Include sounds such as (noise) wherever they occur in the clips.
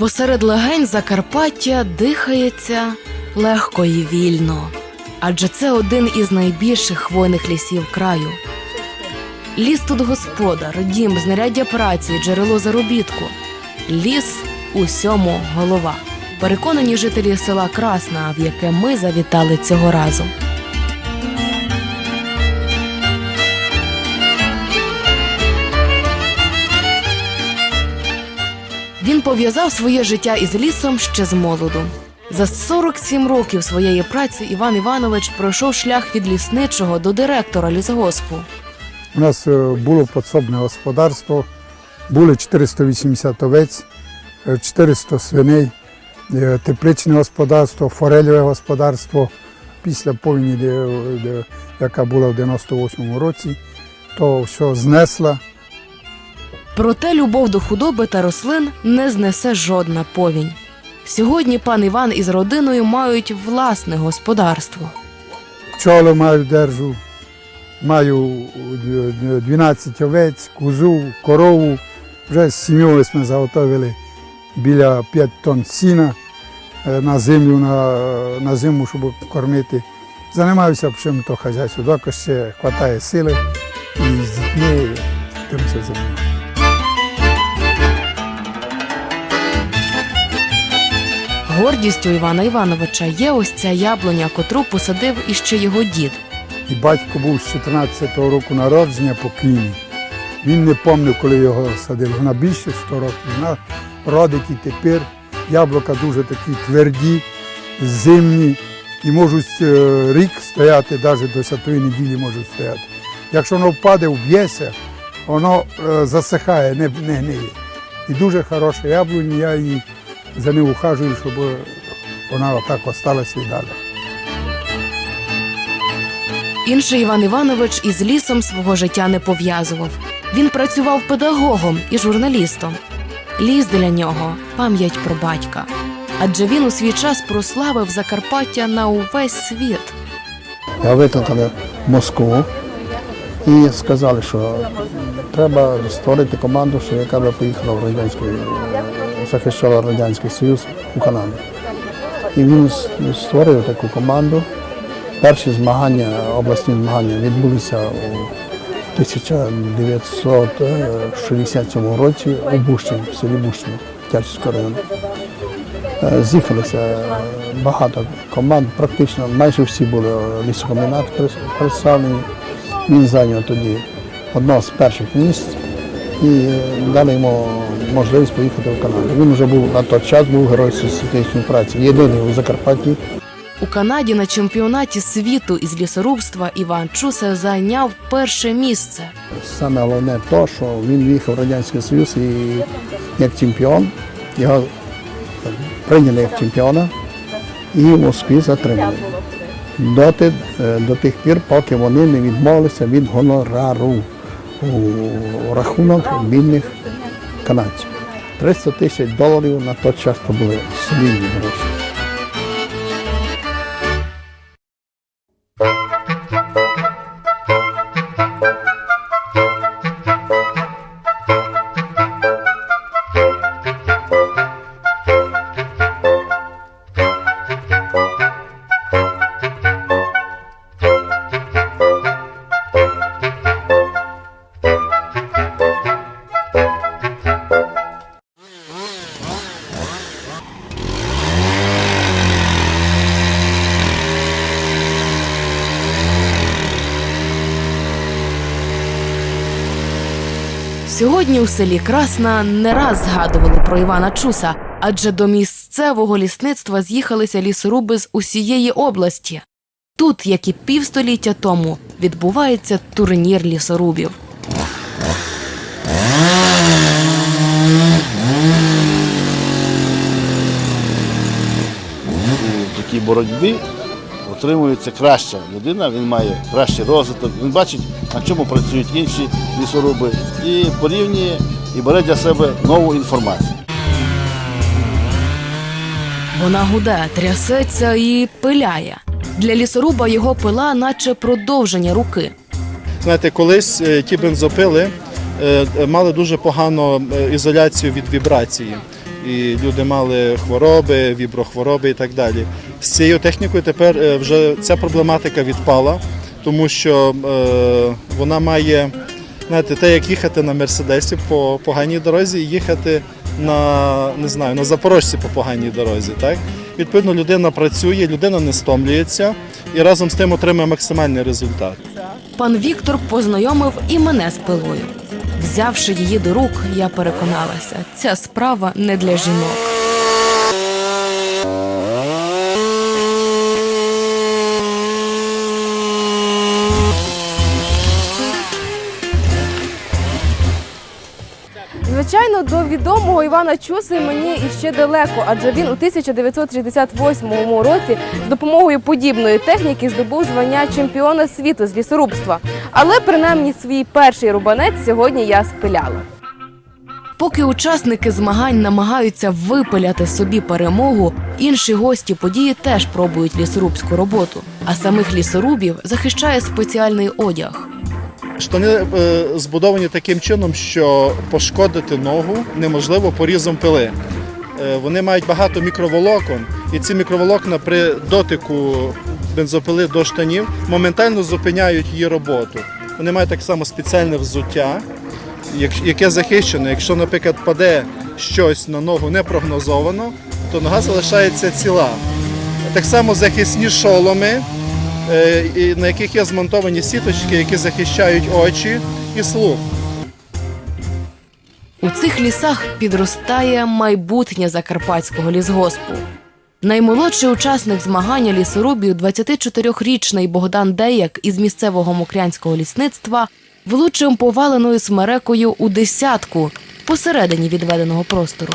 Посеред легень Закарпаття дихається легко і вільно, адже це один із найбільших хвойних лісів краю. Ліс тут господар, дім, знаряддя праці, джерело заробітку. Ліс усьому голова. Переконані жителі села Красна, в яке ми завітали цього разу. Він пов'язав своє життя із лісом ще з молоду. За 47 років своєї праці Іван Іванович пройшов шлях від лісничого до директора лісгоспу. У нас е, було підсобне господарство, були 480 овець, е, 400 свиней, е, тепличне господарство, форельове господарство. Після повені, яка була в 98-му році, то все знесла. Проте любов до худоби та рослин не знесе жодна повінь. Сьогодні пан Іван із родиною мають власне господарство. Пчоли маю держу, маю е, 12 овець, кузу, корову. Вже з сім'єю ми заготовили біля 5 тонн сіна е, на землю, на, на зиму, щоб кормити. Займаюся чим то хазяйство, доки ще вистачає сили і з дітьми тим це займаюся. Гордістю Івана Івановича є ось ця яблуня, котру посадив іще його дід. І батько був з 14-го року народження покійний. Він не пам'ятав, коли його садили. Вона більше 100 років. Вона родить і тепер. Яблука дуже такі тверді, зимні і можуть е, рік стояти, навіть до святої неділі можуть стояти. Якщо воно впаде, вб'ється, воно е, засихає, не, гниє. І дуже хороша яблуня, я її за нею ухажую, щоб вона отак осталась і далі. Інший Іван Іванович із лісом свого життя не пов'язував. Він працював педагогом і журналістом. Ліс для нього пам'ять про батька. Адже він у свій час прославив Закарпаття на увесь світ. Я викликали в Москву і сказали, що треба створити команду, що яка би поїхала в радянський, захищала Радянський Союз у Канаду. І він створив таку команду. Перші змагання, обласні змагання відбулися у 1967 році у Бущині, в селі Бущині, Тячівського району. Е, З'їхалися багато команд, практично майже всі були лісокомбінат представлені. Він зайняв тоді одного з перших місць і дали йому можливість поїхати в Канаду. Він вже був на той час був герой соціальної праці. Єдиний у Закарпатті. У Канаді на чемпіонаті світу із лісорубства Іван Чуса зайняв перше місце. Саме головне те, що він виїхав в Радянський Союз і як чемпіон, його прийняли як чемпіона і в Москві затримали. Доти, е, до тих пір, поки вони не відмовилися від гонорару у рахунок вільних канадців. 300 тисяч доларів на той час то були солідні гроші. Сьогодні у селі Красна не раз згадували про Івана Чуса, адже до місцевого лісництва з'їхалися лісоруби з усієї області. Тут, як і півстоліття тому, відбувається турнір лісорубів. в такій боротьбі, от утримується краща людина, він має кращий розвиток, він бачить, на чому працюють інші лісоруби, і порівнює і бере для себе нову інформацію. Вона гуде, трясеться і пиляє. Для лісоруба його пила, наче продовження руки. Знаєте, колись е, ті бензопили е, мали дуже погану е, ізоляцію від вібрації. І люди мали хвороби, віброхвороби і так далі. З цією технікою тепер е, вже ця проблематика відпала, тому що е, вона має, знаєте, те, як їхати на Мерседесі по поганій дорозі, і їхати на не знаю, на Запорожці по поганій дорозі. Так? Відповідно, людина працює, людина не стомлюється і разом з тим отримує максимальний результат. Пан Віктор познайомив і мене з пилою. Взявши її до рук, я переконалася, ця справа не для жінок. Звичайно, до відомого Івана Чуси мені іще далеко, адже він у 1968 році з допомогою подібної техніки здобув звання чемпіона світу з лісорубства. Але принаймні свій перший рубанець сьогодні я спиляла. Поки учасники змагань намагаються випиляти собі перемогу, інші гості події теж пробують лісорубську роботу. А самих лісорубів захищає спеціальний одяг. Штани е, збудовані таким чином, що пошкодити ногу неможливо порізом пили. Е, вони мають багато мікроволокон, і ці мікроволокна при дотику бензопили до штанів моментально зупиняють її роботу. Вони мають так само спеціальне взуття, яке захищене. Якщо, наприклад, паде щось на ногу непрогнозовано, то нога залишається ціла. Так само захисні шоломи, на яких є змонтовані сіточки, які захищають очі і слух. У цих лісах підростає майбутнє закарпатського лісгоспу. Наймолодший учасник змагання лісорубів, 24-річний Богдан Деяк із місцевого мокрянського лісництва, влучив поваленою смерекою у десятку посередині відведеного простору.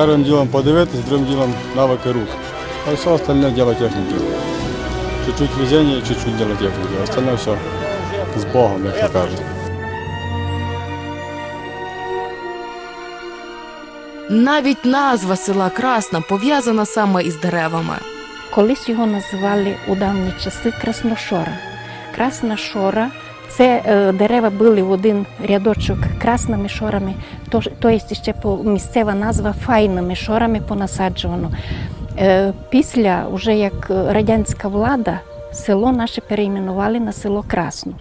Первым делом подивитись, другим делом навыки рук. А все остальное дело техники. Чуть-чуть везения и чуть-чуть дело техники. Остальное все с Богом, як то кажуть. Навіть назва села Красна пов'язана саме із деревами. Колись його називали у давні часи Красношора. Красна шора це е, дерева були в один рядочок красними шорами, то, то є ще по, місцева назва файними шорами понасаджувано. Е, після, вже як радянська влада, село наше перейменували на село Красну.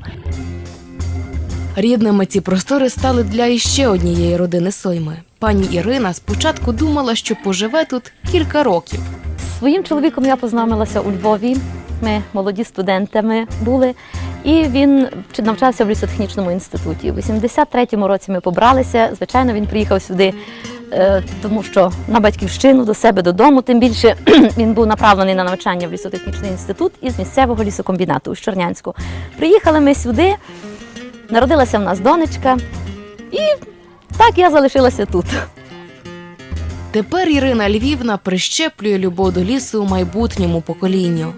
Рідними ці простори стали для іще однієї родини Сойми. Пані Ірина спочатку думала, що поживе тут кілька років. З своїм чоловіком я познайомилася у Львові. Ми молоді студентами були, і він навчався в лісотехнічному інституті. У 83-му році ми побралися. Звичайно, він приїхав сюди, е, тому що на батьківщину до себе додому. Тим більше (clears throat) він був направлений на навчання в лісотехнічний інститут із місцевого лісокомбінату у Чорнянську. Приїхали ми сюди, народилася в нас донечка, і так я залишилася тут. Тепер Ірина Львівна прищеплює любов до лісу у майбутньому поколінню.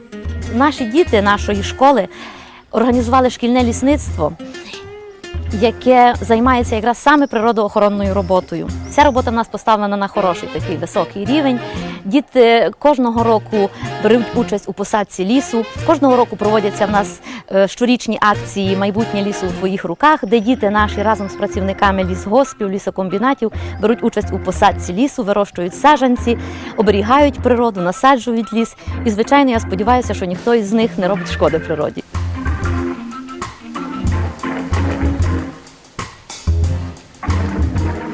Наші діти нашої школи організували шкільне лісництво, яке займається якраз саме природоохоронною роботою. Ця робота в нас поставлена на хороший такий високий рівень. Діти кожного року беруть участь у посадці лісу. Кожного року проводяться в нас е, щорічні акції Майбутнє лісу у твоїх руках, де діти наші разом з працівниками лісгоспів, лісокомбінатів беруть участь у посадці лісу, вирощують саджанці, оберігають природу, насаджують ліс. І, звичайно, я сподіваюся, що ніхто із них не робить шкоди природі.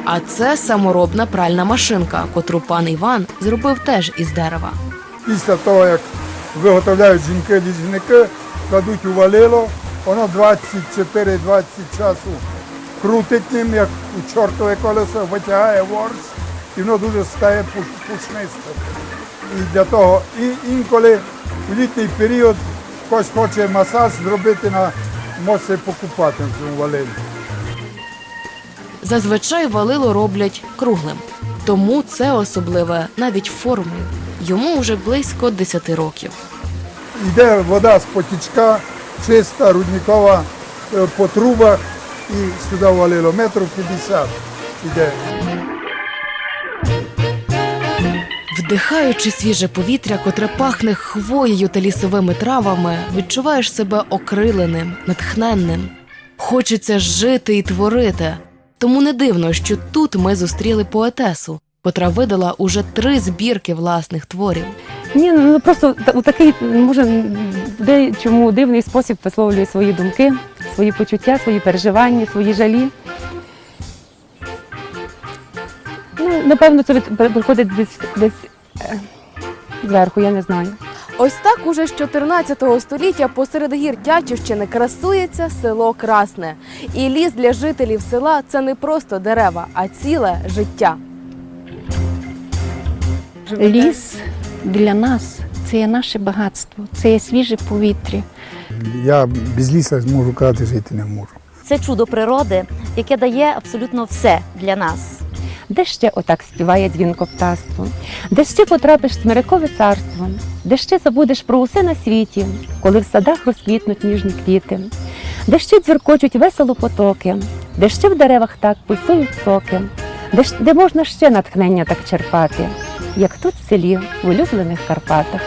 А це саморобна пральна машинка, котру пан Іван зробив теж із дерева. Після того, як виготовляють жінки ліжники, кладуть у валило, воно 24-20 часу крутить ним, як у чортове колесо, витягає ворс, і воно дуже стає пуш- пушнисте. І для того, і інколи у літній період хтось хоче масаж зробити на може покупати в цьому валилі. Зазвичай валило роблять круглим, тому це особливе навіть формою. Йому вже близько 10 років. Йде вода з потічка, чиста, рудникова, е, по трубах і сюди валило метрів 50 іде. Вдихаючи свіже повітря, котре пахне хвоєю та лісовими травами, відчуваєш себе окриленим, натхненним. Хочеться жити і творити. Тому не дивно, що тут ми зустріли поетесу, котра видала уже три збірки власних творів. Ні, ну просто у такий, може, в деячому дивний спосіб висловлює свої думки, свої почуття, свої переживання, свої жалі. Ну, напевно, це приходить десь, десь е, зверху, я не знаю. Ось так уже з 14 століття посеред гір Тячівщини красується село Красне. І ліс для жителів села це не просто дерева, а ціле життя. Ліс для нас це є наше багатство, це є свіже повітря. Я без ліса можу казати, жити не можу. Це чудо природи, яке дає абсолютно все для нас. Де ще отак співає дзвінко птаство, де ще потрапиш в смирикове царство, де ще забудеш про усе на світі, коли в садах розквітнуть ніжні квіти, де ще дзюркочуть весело потоки, де ще в деревах так пульсують соки, де, де можна ще натхнення так черпати, як тут в селі, в улюблених Карпатах.